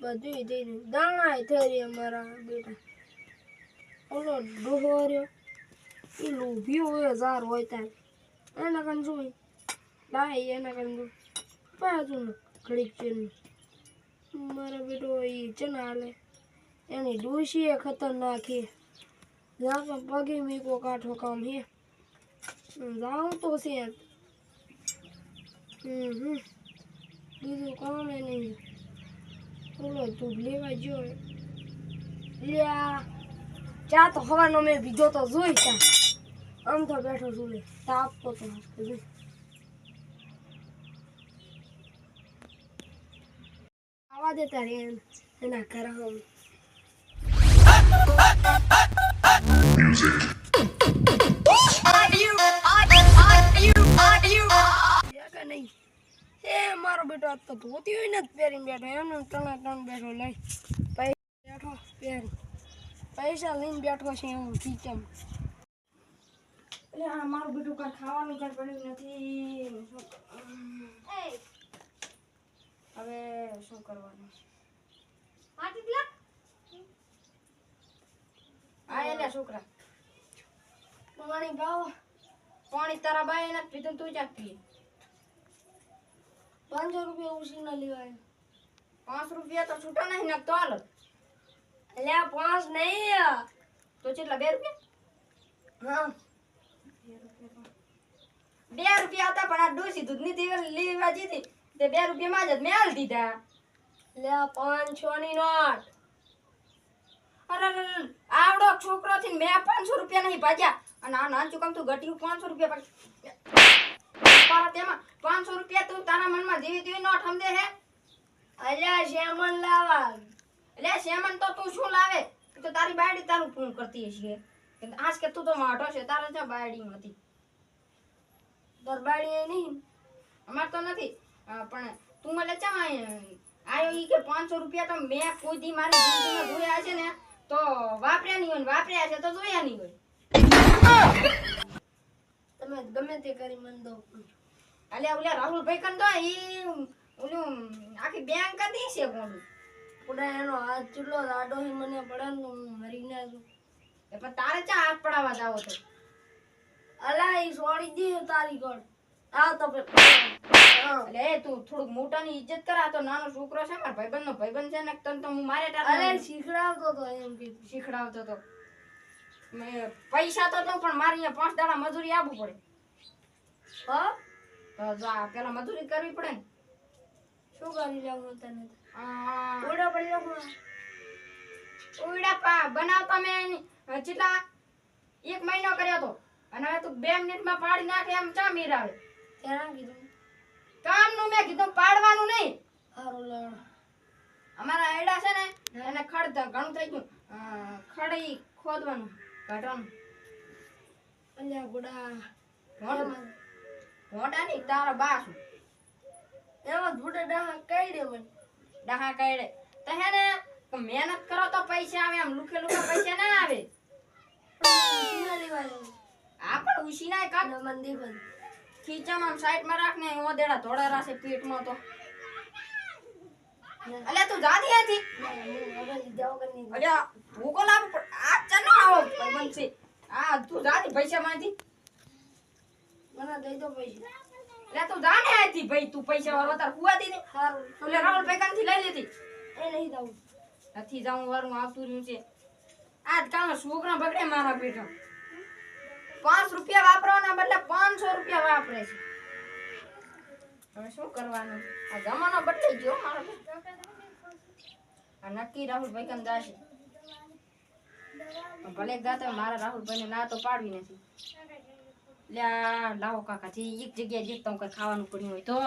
બધું થઈ દાણા થઈ રહી મારા બેટા. ઓલો ડોહો રહ્યો. એ લોભી હોય, હજાર હોય ત્યારે એના કન જોઈ ડાય એના કન જો બાજુ ઘડીક છે મારા બેટો એ છે ને હાલે. એની ડોશી એ ખતરનાક છે જ્યાં પગે મીકો કાઠો કામ હે જાઉં તો છે. હમ હમ. બીજું કામ એ નહીં. ઓલો તું લેવા જો ચા તો હવાનો મેં બીજો તો જોઈ ચા આમ તો બેઠો લે. તાપ તો તો જોઈ. આવા દે તારે એમ. એના ઘરે ધોતી હોય ને જ પહેરીને બેઠો. એમને ત્રણે ત્રણ બેઠો લઈ પૈસા બેઠો પહેરી પૈસા લઈને બેઠો છે હું કિચન એટલે આ મારું બેટું કાંઈ ખાવાનું કાંઈ પડ્યું નથી. હવે શું કરવાનું? આ એના છોકરા. પાણી ભાવ પાણી તારા બાઈ નથી પીધું તું ચાક પીએ પાંચસો રૂપિયા ઉછીના લેવાય. પાંચ રૂપિયા તો છૂટા નહીં નાખતો હાલ. એટલે પાંચ નહીં તો કેટલા બે રૂપિયા? હા. બે રૂપિયા હતા પણ આ ડોસી દૂધની દીવાલ લેવા જીધી તે બે રૂપિયામાં જ મેં હાલ દીધા. લે પાંચસો ની નોટ. અરે, આવડો છોકરો થી મેં પાંચસો રૂપિયા નહીં ભાજ્યા અને આ નાનચું કામ તું ઘટ્યું પાંચસો રૂપિયા તારા તેમાં પાંચસો રૂપિયા તું તારા મનમાં જેવી તેવી નોટ સમજે હે? અલ્યા શેમન લાવા અલ્યા શેમન તો તું શું લાવે? તો તારી બાયડી તારું પૂરું કરતી હશે. આજ કે તું તો માઠો છે, તારે ત્યાં બાયડી નથી તાર નહીં અમાર તો નથી. પણ તું મને ચા આયો ઈ કે પાંચસો રૂપિયા તો મેં કોઈ દી મારી જિંદગીમાં જોયા છે ને, તો વાપર્યા નહીં હોય વાપર્યા છે તો જોયા નહીં હોય. તમે ગમે તે કરી મન દો અલ્યા રાહુલ રાહુલભાઈ કન તો ઈ ઓલું આખી બેંક હતી છે કોણ પુડા એનો હાથ ચૂલો રાડો હી મને પડે ને હું મરી ના છું એ પણ તારે ચા હાથ પડાવવા જાવ તો અલા ઈ સોડી દે તારી કોણ આ તો એ તું થોડુંક મોટાની ઇજ્જત કર આ તો નાનો છોકરો છે મારા ભાઈબંધ નો ભાઈબંધ છે ને તને તો હું મારે અરે શીખડાવતો તો એમ કે શીખડાવતો તો. મેં પૈસા તો તો પણ મારે અહીંયા પાંચ દાડા મજૂરી આપવું પડે. હા? તો જો આ પેલા મજૂરી કરવી પડે ને. શું કરી લેવું તને? ઓડો પડી લેવું ઓડા પા બનાવતા મેં એની, એક મહિનો કર્યો તો. અને હવે તું બે મિનિટમાં પાડી નાખે એમ ચા મીર આવે ત્યાં કીધું? કામનું મેં કીધું પાડવાનું નહીં. સારું અમારા એડા છે ને એને ખડ ઘણું થઈ ગયું. ખડી ખોદવાનું કાઢવાનું અલ્યા ગુડા મોટા નહીં તારા બા છું એમાં જુડે ડાહા કઈ દે મને ડાહા કઈ દે તો હે ને મહેનત કરો તો પૈસા આવે આમ લુખે લુખે પૈસા ના આવે. આ પણ ઉશીના કાઢ મંદી બંધ. ખીચામાં આમ સાઈડમાં રાખ ને ઓદેડા ધોળા રાસે પેટમાં તો. અલ્યા તું જાતી હતી? અલ્યા ભૂકો લાવ આ ચનો આવો ભાઈબંધ આ તું જાતી પૈસા માંથી. મને દઈ દો પૈસા. એટલે તું જાને આથી ભાઈ તું પૈસા વાળો તાર કુવા દી ને. સારું લે રાહુલ પેકાનથી લઈ લેતી. એ નહીં દઉં નથી જાઉં વારું આવતું રહ્યું છે. આજ કામ છોકરા બગડે મારા બેટા પાંચ રૂપિયા વાપરવાના બદલે પાંચસો રૂપિયા વાપરે છે. હવે શું કરવાનું? આ જમાનો બદલાઈ ગયો મારો. આ નક્કી રાહુલભાઈ કન જાશે. ભલે ગાતા મારા રાહુલ ભાઈને ના તો પાડવી નથી. લ્યા લાવો કાકાથી એક જગ્યાએ દેખતા હું કઈ ખાવાનું પડ્યું હોય તો.